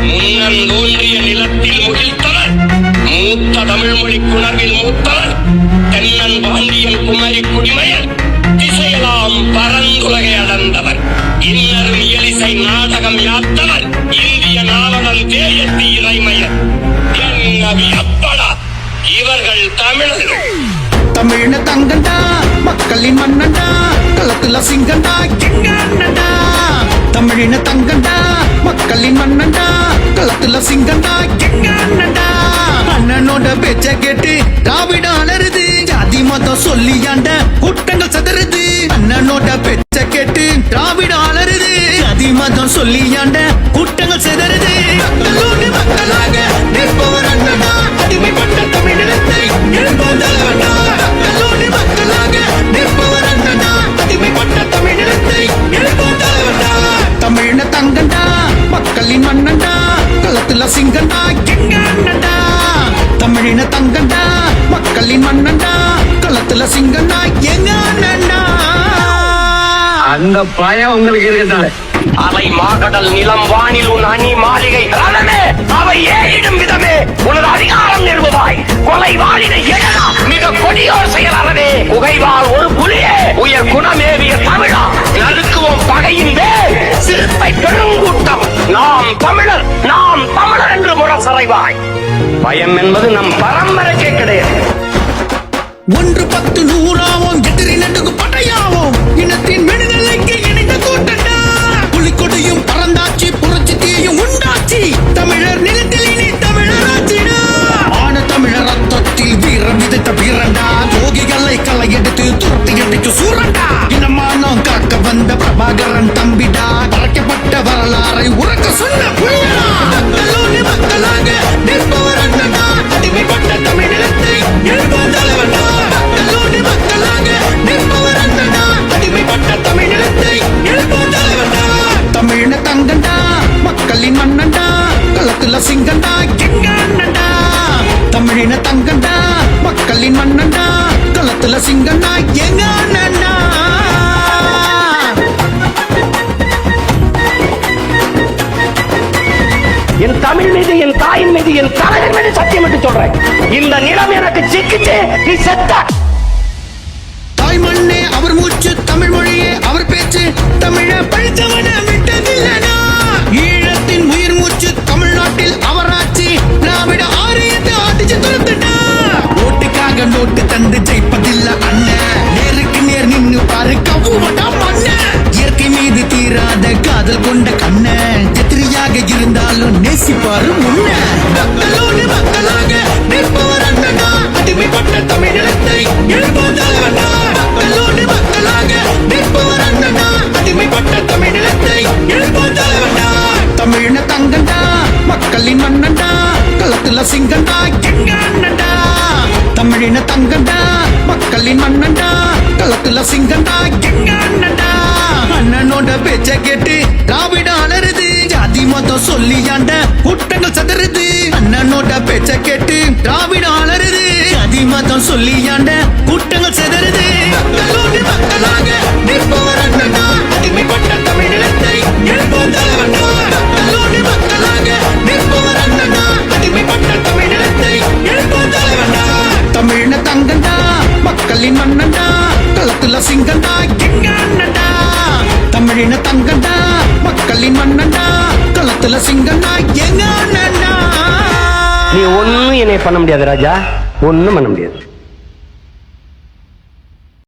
முன்னம் தோன்றிய நிலத்தில் முகிழ்த்தவர் மூத்த தமிழ் மொழி குணர்வில் மூத்தவர் தென்னன் பாண்டியன் குமரி குடிமையன் திசையெல்லாம் பரந்துலகை அளந்தவர். இன்னரும் இயலிசை நாடகம் யாத்தவர் இந்திய நாவலன் தேயத்தி இறைமையர். என்ன அப்படா இவர்கள் தமிழர்கள். தமிழ்ன தங்கண்டா மக்களின் மன்னண்டா களத்துல சிங்கண்டா கிங்கண்டா தமிழின தங்கண்டா மக்களின் மன்னண்டா களத்துல சிங்கண்டா எங்க அண்ணண்டா அண்ணனோட பேச்ச கேட்டு திராவிட அலருது ஜாதி மதம் சொல்லியாண்ட களத்துல சிங்கண்டா எங்க அண்ணன்டா தமிழின தங்கண்டா மக்களின் மன்னண்டா களத்துல சிங்கண்டா எங்க அண்ணன்டா அந்த பயம் உங்களுக்கு இருக்குதானே? அவை மாகடல் நிலம் வானில் உன் அணி மாளிகை ரணமே அவை ஏறிடும் விதமே. உனது அதிகாரம் நிறுவுவாய் கொலை வாழினை எழலாம். மிக கொடியோர் செயலறவே குகைவால் ஒரு புலியே. உயர் குணமேவி முரசறைவாய் பயம் என்பது நம் பரம்பரைக்கே கிடையாது. ஒன்று பத்து நூறாவோம் எதிரி நடுகு படையாவோம் இனத்தின் களத்துல சிங்கண்டா எங்க அண்ணன்டா தமிழின தங்கண்டா மக்களின் மன்னண்டா களத்துல சிங்கண்டா எங்க அண்ணன்டா என் தமிழ் மீது என் தாயின் மீது என் தலைவர் மீது சத்தியம் என்று சொல்றேன். இந்த நிலம் எனக்கு சிக்கிச்சு நீ செத்த. தாய் மண்ணே அவர் மூச்சு தமிழ் மொழியே அவர் பேச்சு. தமிழ படித்தவன விட்டதில்லனா அண்ணன் கொண்ட எதிரியாக இருந்தாலும் நேசிப்பாரு முன்ன. மக்களோடு மக்களாக நிற்பவர் அண்ணனா. அடிமைப்பட்ட தமிழினத்தை எழுப்போம் மக்களோடு மக்களாக நிற்பவர் அண்ணனா. அடிமைப்பட்ட தமிழினத்தை எழுப்போம் தமிழின தங்கண்டா மக்களின் மன்னண்டா களத்துல சிங்கண்டா எங்க அண்ணண்டா? தமிழின தங்கண்டா மக்களின் மன்னண்டா களத்துல சிங்கண்டா எங்க அண்ணன்டா அண்ணனோட பேச்ச கேட்டு திராவிட மதம் சொல்லியாண்ட கூட்டங்கள் சதறுது. அண்ணனோட பேச்ச கேட்டு திராவிட அலருது ஜாதி மதம் சொல்லியாண்ட கூட்டங்கள் சிதறுது. மக்களோடு மக்களாக நிற்பவர் அண்ணனா. அடிமைப்பட்ட தமிழினத்தை எழுப்போம் தலைவனா. மக்களோடு மக்களாக நிற்பவர் அண்ணனா. அடிமைப்பட்ட தமிழினத்தை எழுப்போம் தலைவனா. தமிழின தங்கண்டா மக்களின் மன்னண்டா களத்துல சிங்கண்டா எங்க அண்ணண்டா தமிழின தங்கண்டா மக்களின் மன்னண்டா களத்துல சிங்கண்டா எங்க நீ ஒன்னும் என்னை பண்ண முடியாது ராஜா. ஒன்னும் பண்ண முடியாது.